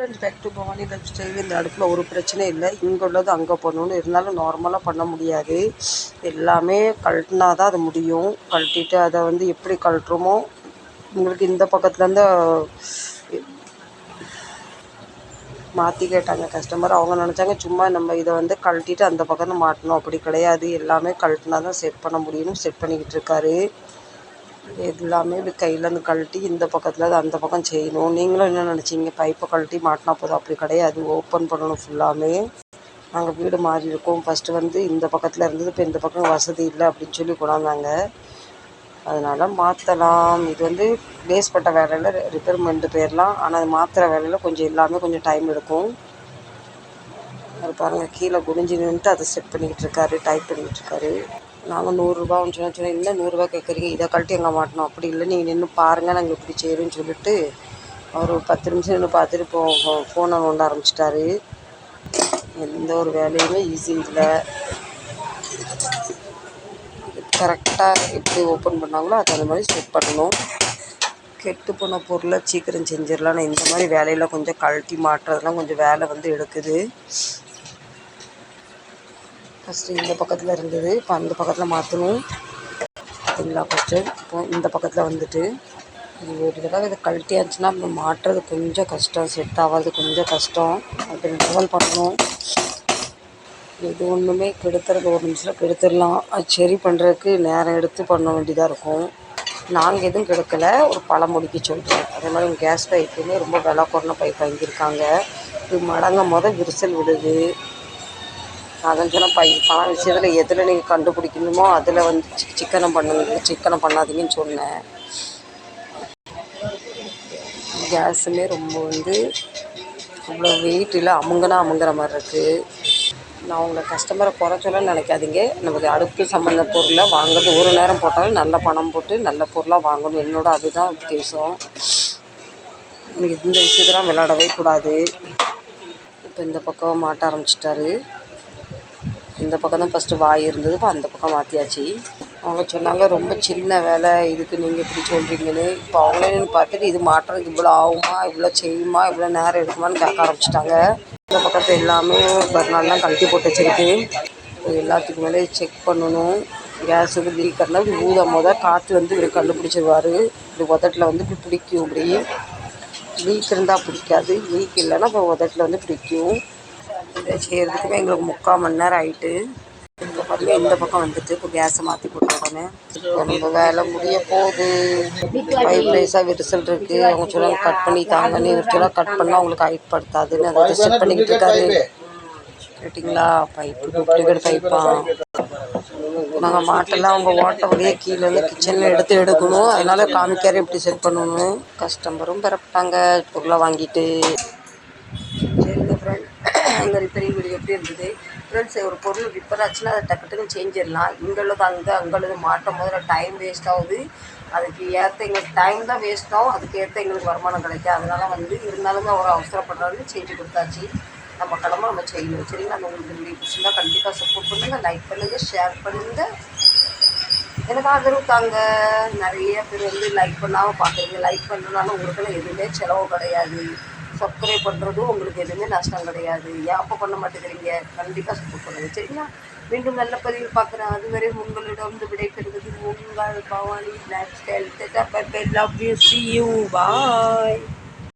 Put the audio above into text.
Friends back to Bhavani life style இந்த அடுப்பில் ஒரு பிரச்சனை இல்லை. இங்கே உள்ளது அங்கே பண்ணணும்னு இருந்தாலும் நார்மலாக பண்ண முடியாது. எல்லாமே கழட்டினா தான் அது முடியும். கழட்டிட்டு அதை வந்து எப்படி கழட்டுறோமோ உங்களுக்கு இந்த பக்கத்துலேருந்து மாற்றி கேட்டாங்க கஸ்டமர் அவங்க நினச்சாங்க சும்மா நம்ம இதை வந்து கழட்டிட்டு அந்த பக்கம் மாட்டணும். அப்படி கிடையாது. எல்லாமே கழட்டினா தான் செட் பண்ண முடியும்னு செட் பண்ணிக்கிட்டு இருக்காரு. எல்லாமே இப்படி கையிலேருந்து கழட்டி இந்த பக்கத்தில் அது அந்த பக்கம் செய்யணும். நீங்களும் என்ன நினச்சிங்க? பைப்பை கழட்டி மாட்டினா போதும். அப்படி கிடையாது. ஓப்பன் பண்ணணும் ஃபுல்லாமே நாங்கள் வீடு மாறி இருக்கோம். ஃபஸ்ட்டு வந்து இந்த பக்கத்தில் இருந்தது. இப்போ இந்த பக்கம் வசதி இல்லை அப்படின்னு சொல்லி கொண்டாந்தாங்க. அதனால் மாற்றலாம் இது வந்து பேஸ்பட்ட வேலையில் ரிப்பேர்மெண்ட்டு போயிடலாம் ஆனால் அது மாற்றுற வேலையில் கொஞ்சம் எல்லாமே கொஞ்சம் டைம் எடுக்கும். அது பாருங்கள் கீழே குனிஞ்சு நின்றுட்டு அதை செட் பண்ணிக்கிட்டு இருக்காரு. டைப் பண்ணிக்கிட்டு இருக்காரு. நாங்கள் நூறுரூபான்னு சொன்னால் சொன்னேன் இல்லை நூறுரூவா கேட்குறீங்க இதை கழட்டி எங்கே மாட்டணும்? அப்படி இல்லை நீங்கள் நின்று பாருங்கள் நாங்கள் இப்படி செய்கிறோன்னு சொல்லிட்டு அவர் ஒரு பத்து நிமிஷம் நின்று பார்த்துட்டு போ ஃபோனை நோண்ட ஆரம்பிச்சிட்டாரு. எந்த ஒரு வேலையுமே ஈஸி இல்லை. கரெக்டாக எப்படி ஓப்பன் பண்ணாங்களோ அது அந்த மாதிரி செட் பண்ணணும். கெட்டு போன பொருளை சீக்கிரம் செஞ்சிடலாம். ஆனால் இந்த மாதிரி வேலையில் கொஞ்சம் கழட்டி மாட்டுறதுலாம் கொஞ்சம் வேலை வந்து எடுக்குது. ஃபஸ்ட்டு இந்த பக்கத்தில் இருந்தது. இப்போ அந்த பக்கத்தில் மாற்றணும் பார்த்தீங்களா ஃபஸ்ட்டு இப்போ இந்த பக்கத்தில் வந்துட்டு. ஒரு தடவை இதை கழட்டியாச்சுன்னா அப்புறம் மாட்டுறது கொஞ்சம் கஷ்டம். செட் ஆகாது கொஞ்சம் கஷ்டம். அப்படி லெவல் பண்ணணும். இது ஒன்றுமே கெடுத்துறது ஒரு நிமிஷத்தில் கெடுத்துடலாம். அது சரி பண்ணுறதுக்கு நேரம் எடுத்து பண்ண வேண்டியதாக இருக்கும். நாங்கள் எதுவும் கெடுக்கலை. ஒரு பழமொழிக்கு சொல்கிறேன் அதே மாதிரி கேஸ் பைப்புமே ரொம்ப விலை குறைஞ்ச பைப் வாங்கியிருக்காங்க. இது மடங்கும் போது விரிசல் விடுது. அதான் சொன்னால் பை பணம் விஷயத்தில் எதில் நீங்கள் கண்டுபிடிக்கணுமோ அதில் வந்து சிக் சிக்கனம் பண்ணுங்க சிக்கனம் பண்ணாதீங்கன்னு சொன்னேன். கேஸுமே ரொம்ப வந்து அவ்வளோ வெயிட் இல்லை அமுங்கினா அமுங்குற மாதிரி இருக்குது நான் உங்களை கஸ்டமரை குறை சொல்ல நினைக்காதீங்க. நமக்கு அடுப்பு சம்மந்த பொருளை வாங்குறது ஒரு நேரம் போட்டாலும் நல்ல பணம் போட்டு நல்ல பொருளாக வாங்கணும். என்னோட அதுதான் உத்தேசம் எனக்கு இந்த விஷயத்தெல்லாம் விளையாடவே கூடாது. இப்போ இந்த பக்கம் மாட்ட ஆரம்பிச்சிட்டாரு. இந்த பக்கம் தான் ஃபஸ்ட்டு வாய் இருந்தது இப்போ அந்த பக்கம் மாற்றியாச்சு அவங்க சொன்னாங்க ரொம்ப சின்ன வேலை இதுக்கு நீங்கள் இப்படி சொல்கிறீங்கன்னு இப்போ அவங்களே பார்த்துட்டு இது மாட்டுறதுக்கு இவ்வளோ ஆகுமா? இவ்வளோ செய்யுமா? இவ்வளோ நேரம் எடுக்குமான்னு கேட்க ஆரம்பிச்சிட்டாங்க. இந்த பக்கத்து எல்லாமே பர்னாலாம் கழட்டி போட்டு வச்சிருக்கு. எல்லாத்துக்கு மேலே செக் பண்ணணும். கேஸ் வந்து லீக் ஆனால் இப்படி ஊதும் போது காற்று வந்து இவர் கண்டுபிடிச்சிருவார். இப்படி உதட்டில் வந்து இப்படி பிடிக்கும் இப்படி லீக் இருந்தால் பிடிக்காது. லீக் இல்லைன்னா இப்போ உதட்டில் வந்து பிடிக்கும். செய்கிறதுக்குமே எங்களுக்கு முக்கால் மணி நேரம் ஆயிட்டு. இப்போ பாருங்க இந்த பக்கம் வந்துட்டு இப்போ கேஸை மாற்றி போட்ட உடனே ரொம்ப வேலை முடிய போகுது. பைப் ரைஸாக விரிசல் இருக்குது அவங்க சொல்லுவாங்க கட் பண்ணி தாங்கன்னு இவர் சொல்ல கட் பண்ணால் அவங்களுக்கு ஹைட் அதை செட் பண்ணிக்கிட்டு இருக்காரு. கேட்டிங்களா? பைப்பு டூப்ளிகேட் பைப்பா நாங்கள் மாட்டெல்லாம் அவங்க ஓட்ட வழியே கீழே இருந்து கிச்சனில் எடுத்து எடுக்கணும். அதனால காமிக்காரு எப்படி செட் பண்ணணும் கஸ்டமரும் பெறப்பட்டாங்க. பொருளை வாங்கிட்டு. சரிங்க ஃப்ரெண்ட் அந்த ரிப்பேரிங் வீடியோ எப்படி இருந்தது? ஃப்ரெண்ட்ஸ் ஒரு பொருள் ரிப்பேர் ஆச்சுன்னா அதை டக்கு டக்குன்னு செஞ்சிடலாம். இங்குள்ளது அங்கே அங்களுக்கு மாட்டும் போது டைம் வேஸ்ட் ஆகுது. அதுக்கு ஏற்ற எங்களுக்கு டைம் தான் வேஸ்ட் ஆகும். அதுக்கு ஏற்ற எங்களுக்கு வருமானம் கிடைக்கும் அதனால் வந்து இருந்தாலும் ஒரு அவசரப்படுறாரு செஞ்சு கொடுத்தாச்சு. நம்ம கிளம்ப நம்ம செய்யணும். சரிங்களா? அந்த உங்களுக்கு வீடியோ பிடிச்சிருந்தா கண்டிப்பாக சப்போர்ட் பண்ணுங்கள் லைக் பண்ணுங்கள் ஷேர் பண்ணுங்கள் எனக்கு ஆதரவு தாங்க. நிறைய பேர் வந்து லைக் பண்ணாமல் பார்க்குறீங்க. லைக் பண்ணுறதுனால உங்களுக்குலாம் எதுவுமே செலவு கிடையாது. சப்ஸ்கிரைப் பண்ணுறதும் உங்களுக்கு எதுவுமே நஷ்டம் கிடையாது. ஏப்போ பண்ண மாட்டேங்கிறீங்க? கண்டிப்பாக சப்போர்ட் பண்ணுங்கள் சரிங்களா? மீண்டும் நல்ல பதிவு பார்க்குறேன். அதுவரை உங்களிடம் வந்து விடைபெறுவது உங்கள் Bhavani life style love you see you bye